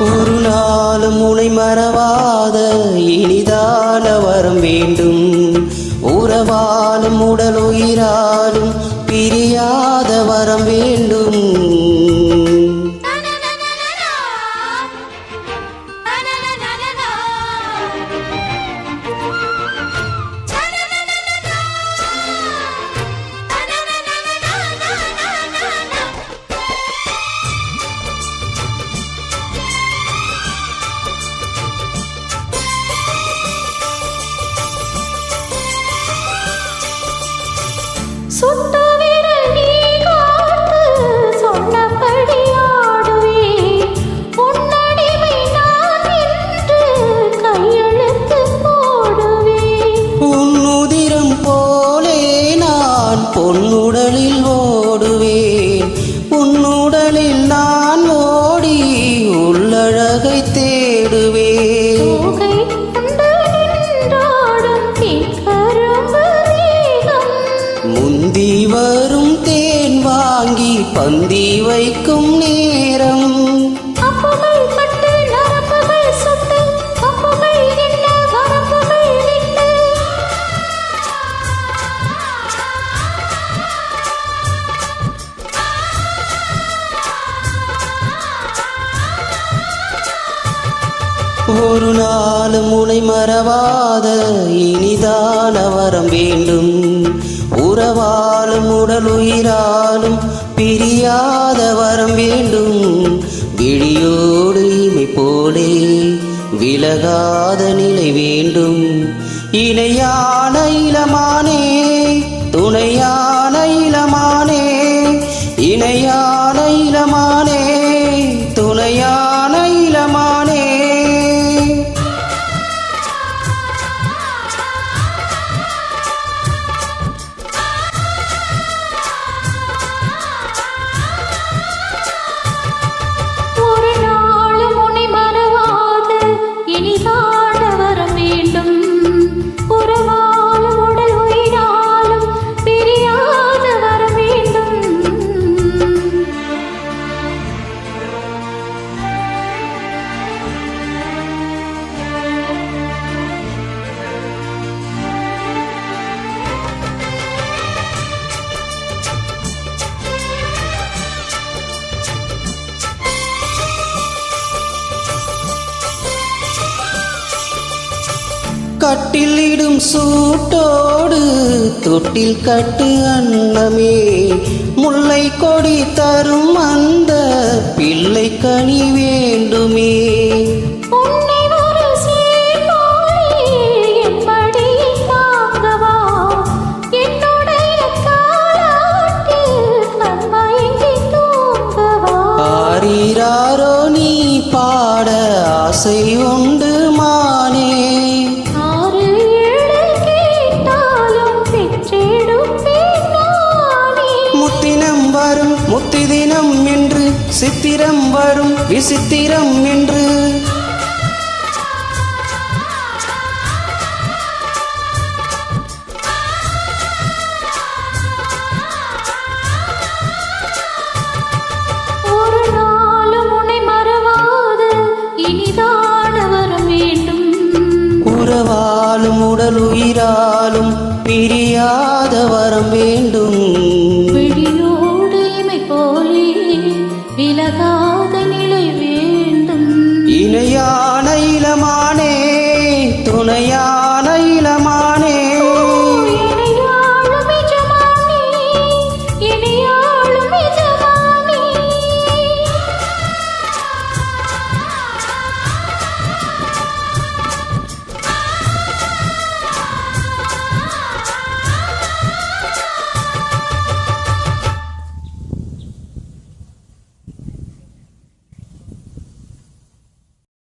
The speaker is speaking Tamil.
ஒரு நாளும் உனை மறவாத இனிதான வரம் வேண்டும். உறவாலும் உடலுயிராலும் பிரியாத வரம் வேண்டும். சுட்டு பந்தி வைக்கும் நேரம். ஒரு நாள் முனை மறவாத இனிதான வரம் வேண்டும். உறவாலும் உடல் உயிராலும் பிரியாத வரம் வேண்டும். விழியோடு இமை போலே விலகாத நிலை வேண்டும். இணையான இளமானே கட்டிலிடும் சூட்டோடு தொட்டில் கட்டு அன்னமே. முல்லை கொடி தரும் அந்த பிள்ளை கனி வேண்டுமே. நீ பாட ஆசை உண்டு. விசித்திரம் என்று. ஒரு நாளும் உன்னை மறவாது. இனிதான வரம் வேண்டும். உறவாலும் உடல் உயிராலும் பிரியாத வரம் வேண்டும். விலகாத நிலை வேண்டும். இணையான